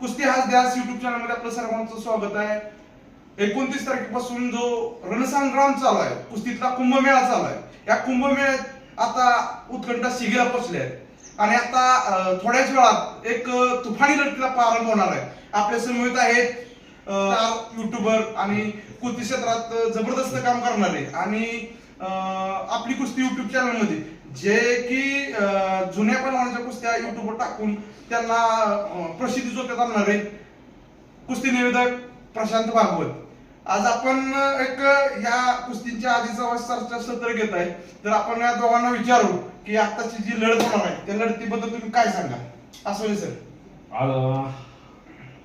कुस्ती हाच ध्यास युट्यूब चॅनलमध्ये आपलं सर्वांचं स्वागत आहे. एकोणतीस तारखेपासून जो रणसंग्राम चालू आहे कुस्तीतला कुंभमेळा चालू आहे. या कुंभमेळ्यात आता उत्कंठा शिगेला पोचले आहेत. आणि आता थोड्याच वेळात एक तुफानी लढतीला प्रारंभ होणार आहे. आपल्या समवेत आहेत युट्यूबर आणि कुस्ती क्षेत्रात जबरदस्त काम करणारे. आणि आपली कुस्ती युट्यूब चॅनलमध्ये जे की जुन्या पैलवानाच्या कुस्त्या युट्यूबवर टाकून त्यांना प्रसिद्धी जोरात आणणारे कुस्ती निवेदक प्रशांत भागवत. आज आपण एक अं, या कुस्तीच्या आधीचा चर्चा सत्र घेत आहे. तर आपण या दोघांना विचारू की आताची जी लढत होणार आहे त्या लढतीबद्दल तुम्ही काय सांगा असं सर.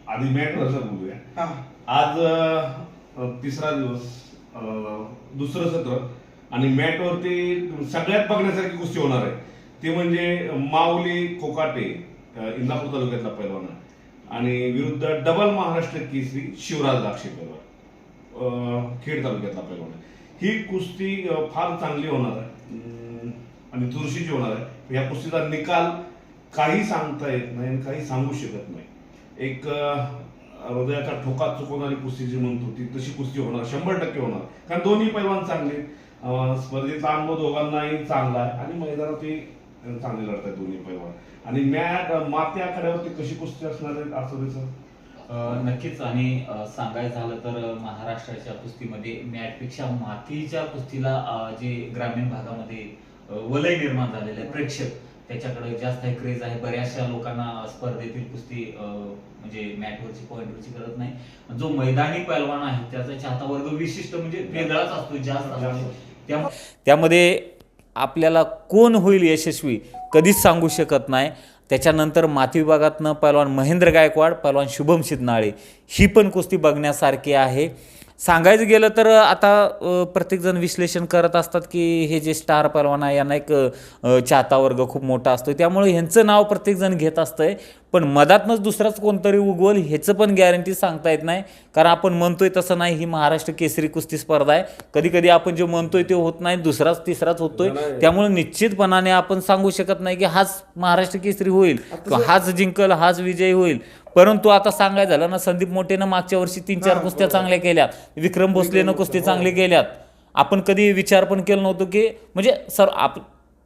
आधी मॅट वरचं बोलूया. आज तिसरा दिवस दुसरं सत्र. आणि मॅटवरती सगळ्यात बघण्यासारखी कुस्ती होणार आहे. ते म्हणजे माऊली कोकाटे इंदापूर तालुक्यातला पैलवान. आहे. आणि विरुद्ध डबल महाराष्ट्र केसरी शिवराज दाक्षे पैलवान. खेड तालुक्यातला पैलवान. आहे. ही कुस्ती फार चांगली होणार आहे. आणि चुरशीची होणार आहे. या कुस्तीचा निकाल काही सांगता येत नाही आणि काही सांगू शकत नाही. एक हृदयाचा ठोका चुकवणारी कुस्ती जी म्हणतो ती तशी कुस्ती होणार शंभर टक्के होणार. कारण दोन्ही पैलवान चांगले स्पर्धेचा अनुभव दोघांनाही चांगला आहे आणि मैदानातही चांगले लढतात दोन्ही पैलवान. आणि मॅट माती आखाड्यावरती कशी कुस्ती असणार आहे असं नक्कीच. आणि सांगायचं झालं तर महाराष्ट्राच्या कुस्तीमध्ये मॅटपेक्षा मातीच्या कुस्तीला जे ग्रामीण भागामध्ये वलय निर्माण झालेलं आहे प्रेक्षक त्याच्याकडे जास्त क्रेज आहे. बऱ्याचशा लोकांना स्पर्धेतील कुस्ती म्हणजे मॅटवरची पॉईंटवरची करत नाही. जो मैदानी पैलवान आहे त्याचा चाहता वर्ग विशिष्ट म्हणजे वेगळाच असतो. जास्त असतो. त्या- त्यामध्ये आपल्याला कोण होईल यशस्वी कधीच सांगू शकत नाही. त्याच्यानंतर माती विभागातनं पैलवान महेंद्र गायकवाड पैलवान शुभम सिद्धनाळे ही पण कुस्ती बघण्यासारखी आहे. सांगायचं गेलं तर आता प्रत्येकजण विश्लेषण करत असतात की हे जे स्टार पैलवान आहे यांना एक चाहता वर्ग खूप मोठा असतो त्यामुळे ह्यांचं नाव प्रत्येकजण घेत असतं आहे पण मधातनंच दुसराच कोणतरी उगवल ह्याचं पण गॅरंटी सांगता येत नाही. कारण आपण म्हणतोय तसं नाही ही महाराष्ट्र केसरी कुस्ती स्पर्धा आहे. कधी कधी आपण जे म्हणतोय ते होत नाही दुसराच तिसराच होतोय. त्यामुळे निश्चितपणाने आपण सांगू शकत नाही की हाच महाराष्ट्र केसरी होईल हाच जिंकल हाच विजयी होईल. परंतु आता सांगायचं झालं ना संदीप मोठेनं मागच्या वर्षी तीन चार कुस्त्या चांगल्या केल्यात. विक्रम भोसलेनं कुस्ती चांगली केल्यात. आपण कधी विचार पण केला नव्हतो की म्हणजे सर आप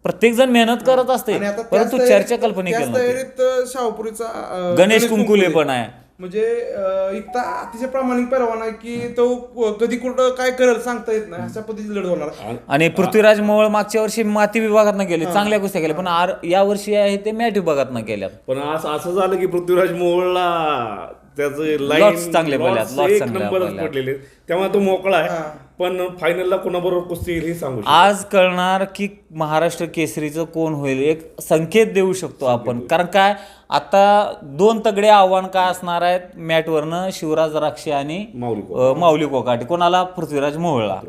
प्रत्येक जण मेहनत करत असते. आणि आता त्याच परंतु तयारीत- चर्चा कल्पना त्याच केली नव्हती. तयारीत अं, शाहपुरीचा अं, गणेश कुंकुले पण आहे. म्हणजे अं, इतका अतिशय प्रामाणिक पैलवान आहे की तो क- कधी कुठं काय करेल सांगता येत नाही. अशा पद्धतीची लढत होणार आहे. आणि पृथ्वीराज मोहोळ मागच्या वर्षी माती विभागातनं गेले चांगल्या कुस्त्या केल्या. पण आर या वर्षी आहे ते मॅट विभागातनं केल्यात. पण असं असं झालं की पृथ्वीराज मोहोळला त्याचे Lots चांगले पडल्यात, lots एक चांगले नंबरच पडल्यात. पडलेले. तेव्हा तो मोकळा. आहे. पण फायनलला कोणाबरोबर कुस्ती येईल हे सांगू शकत आज कळणार की महाराष्ट्र केसरीचं कोण होईल एक संकेत देऊ शकतो आपण. कारण काय आता दोन तगडे आव्हान काय असणार आहेत? मॅटवरनं शिवराज राक्षे आणि माऊली अ, माऊली कोकाटे. कोणाला? पृथ्वीराज मोहळला.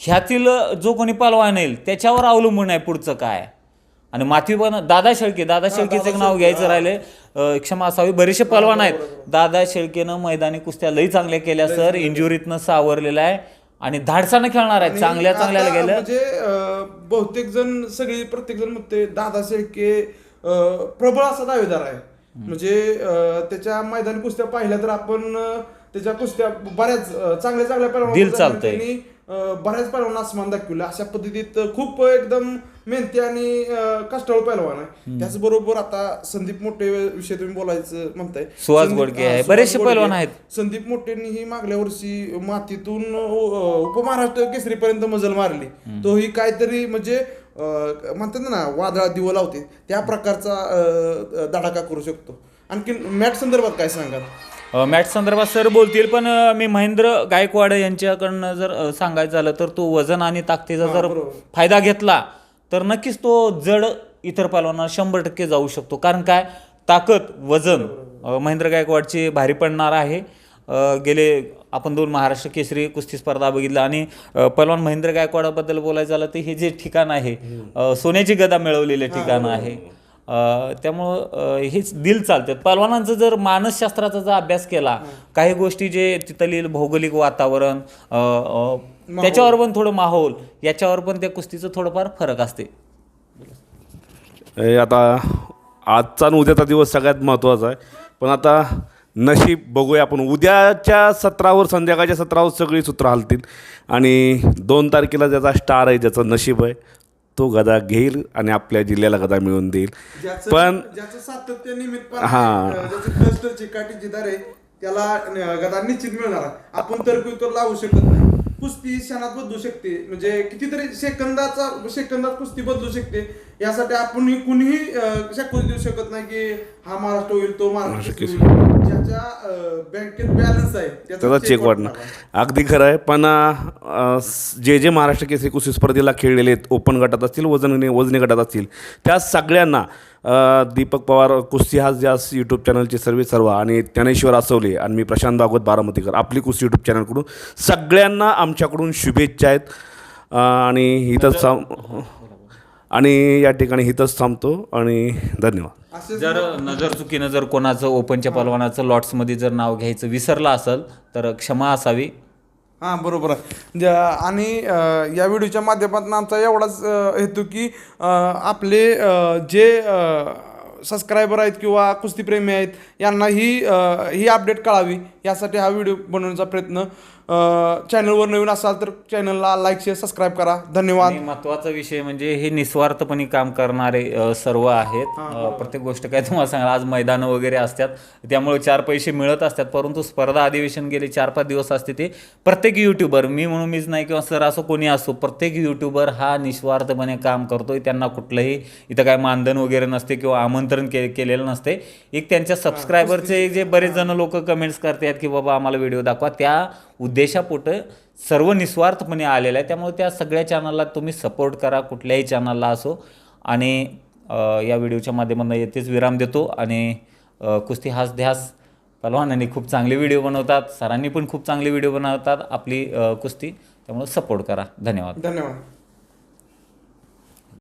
ह्यातील जो कोणी पालवान येईल त्याच्यावर अवलंबून आहे पुढचं काय? आणि माथी पण दादा शेळके दादा शेळकेचं एक नाव घ्यायचं राहिले क्षमा असावी. बरेचसे पलवान आहेत. दादा शेळकेनं मैदानी कुस्त्या लई चांगल्या केल्या सर. इंजुरीतनं सावरलेला आहे. आणि धाडसानं खेळणार आहे चांगल्या चांगल्याला आता गेलं. म्हणजे अं, बहुतेक जण सगळी प्रत्येक जण म्हणते दादा शेळके अं, प्रबळ असा दावेदार आहे. म्हणजे अं, त्याच्या मैदानी कुस्त्या पाहिल्या तर आपण अं, त्याच्या कुस्त्या बऱ्याच अं, चांगल्या चांगल्या पैलवानांना दिल चालतंय. त्यांनी, अं, बऱ्याच पैलवान आसमान दाखवलं. अशा पद्धतीत खूप एकदम मेहनती आणि कष्टाळू पैलवान आहे. त्याचबरोबर आता संदीप मोठे विषय तुम्ही बोलायचं म्हणताय. सुहास गोडके हा, आहे. बरेचसे. पैलवान आहेत. संदीप मोठेंनी मागल्या वर्षी मातीतून उपमहाराष्ट्र केसरीपर्यंत मजल मारली. तो ही काहीतरी म्हणजे म्हणतात ना वादळा दिवं लावते. त्या प्रकारचा धडाका करू शकतो. आणखी मॅट संदर्भात काय सांगाल? मॅच संदर्भात सर बोलतील पण मी महेंद्र गायकवाड यांच्याकडनं जर सांगायचं झालं तर तो वजन आणि ताकदीचा हा, जर. फायदा घेतला तर नक्कीच तो जड इतर पैलवांना शंभर टक्के जाऊ शकतो. कारण काय? ताकद वजन महेंद्र गायकवाडची भारी पडणार आहे. गेले आपण दोन महाराष्ट्र केसरी कुस्ती स्पर्धा बघितल्या आणि पैलवान महेंद्र गायकवाडाबद्दल बोलायचं झालं तर हे जे ठिकाण आहे सोन्याची गदा मिळवलेले ठिकाण आहे. त्यामुळं हेच दिल चालतात पलवानांचं जर मानसशास्त्राचा जर अभ्यास केला काही गोष्टी जे तिथली भौगोलिक वातावरण त्याच्यावर पण थोडं माहोल याच्यावर पण त्या कुस्तीचं थोडंफार फरक असते. हे आता आजचा आणि उद्याचा दिवस सगळ्यात महत्त्वाचा आहे. पण आता नशीब बघूया आपण. उद्याच्या सत्रावर संध्याकाळच्या सत्रावर सगळी सूत्र हलतील. आणि दोन तारखेला ज्याचा स्टार आहे ज्याचं नशीब आहे तो गदा घेईल आणि आपल्या जिल्ह्याला गदा मिळवून देईल. ज्याचं पण ज्याचं सातत्य निमित्त हा. आहे त्याला गदा निश्चित मिळणार आहे. आपण तर लावू शकत नाही. कुस्ती क्षणात बदलू शकते. म्हणजे कितीतरी सेकंदाचा सेकंदात कुस्ती बदलू शकते. यासाठी आपण कुणीही शक्कूच देऊ शकत नाही की हा महाराष्ट्र होईल तो महाराष्ट्र त्याचा चेक वाढणार. अगदी खरं आहे पण जे जे महाराष्ट्र केसरी कुस्ती स्पर्धेला खेळलेले आहेत ओपन गटात असतील वजनी वजनी गटात असतील त्या सगळ्यांना दीपक पवार कुस्ती हाच जास यूट्यूब चॅनलचे सर्व सर्व आणि ज्ञानेश्वर आसवले आणि मी प्रशांत भागवत बारामतीकर आपली कुस्ती यूट्यूब चॅनलकडून सगळ्यांना आमच्याकडून शुभेच्छा आहेत. आणि थांब आणि या ठिकाणी इथंच थांबतो आणि धन्यवाद. जर नजर चुकीनं जर कोणाचं ओपनच्या पलवानाचं लॉट्समध्ये जर नाव घ्यायचं विसरलं असेल तर क्षमा असावी. हां बरोबर आहे. ज्या- आणि अं, या व्हिडिओच्या माध्यमातून आमचा एवढाच अं, हेतू की अं, आपले अं, जे सबस्क्रायबर आहेत किंवा कुस्तीप्रेमी आहेत यांना ही अं, ही अपडेट कळावी यासाठी हा व्हिडिओ बनवण्याचा प्रयत्न चॅनलवर नवीन असाल तर चॅनलला लाईक शेअर सबस्क्राईब करा. धन्यवाद. महत्त्वाचा विषय म्हणजे हे निस्वार्थपणे काम करणारे सर्व आहेत. प्रत्येक गोष्ट काय तुम्हाला सांगा आज मैदानं वगैरे असतात. त्यामुळे चार पैसे मिळत असतात परंतु स्पर्धा अधिवेशन गेले चार पाच दिवस असते ते. प्रत्येक युट्यूबर मी म्हणून मीच नाही किंवा सर असो कोणी असो प्रत्येक युट्यूबर हा निस्वार्थपणे काम करतोय. त्यांना कुठलंही इथं काय मानधन वगैरे नसते किंवा आमंत्रण के केलेलं नसते. एक त्यांच्या सबस्क्रायबरचे जे बरेच जण लोक कमेंट्स करतात की बाबा आम्हाला व्हिडिओ दाखवा. त्या उद्देशापोटं सर्व निस्वार्थपणे आलेलं आहे. त्यामुळे त्या सगळ्या चॅनलला तुम्ही सपोर्ट करा कुठल्याही चॅनलला असो. आणि या व्हिडिओच्या माध्यमातून येथेच विराम देतो. आणि कुस्ती हास ध्यास पलवानांनी खूप चांगले व्हिडिओ बनवतात. सरांनी पण खूप चांगले व्हिडिओ बनवतात आपली कुस्ती. त्यामुळे सपोर्ट करा. धन्यवाद. धन्यवाद.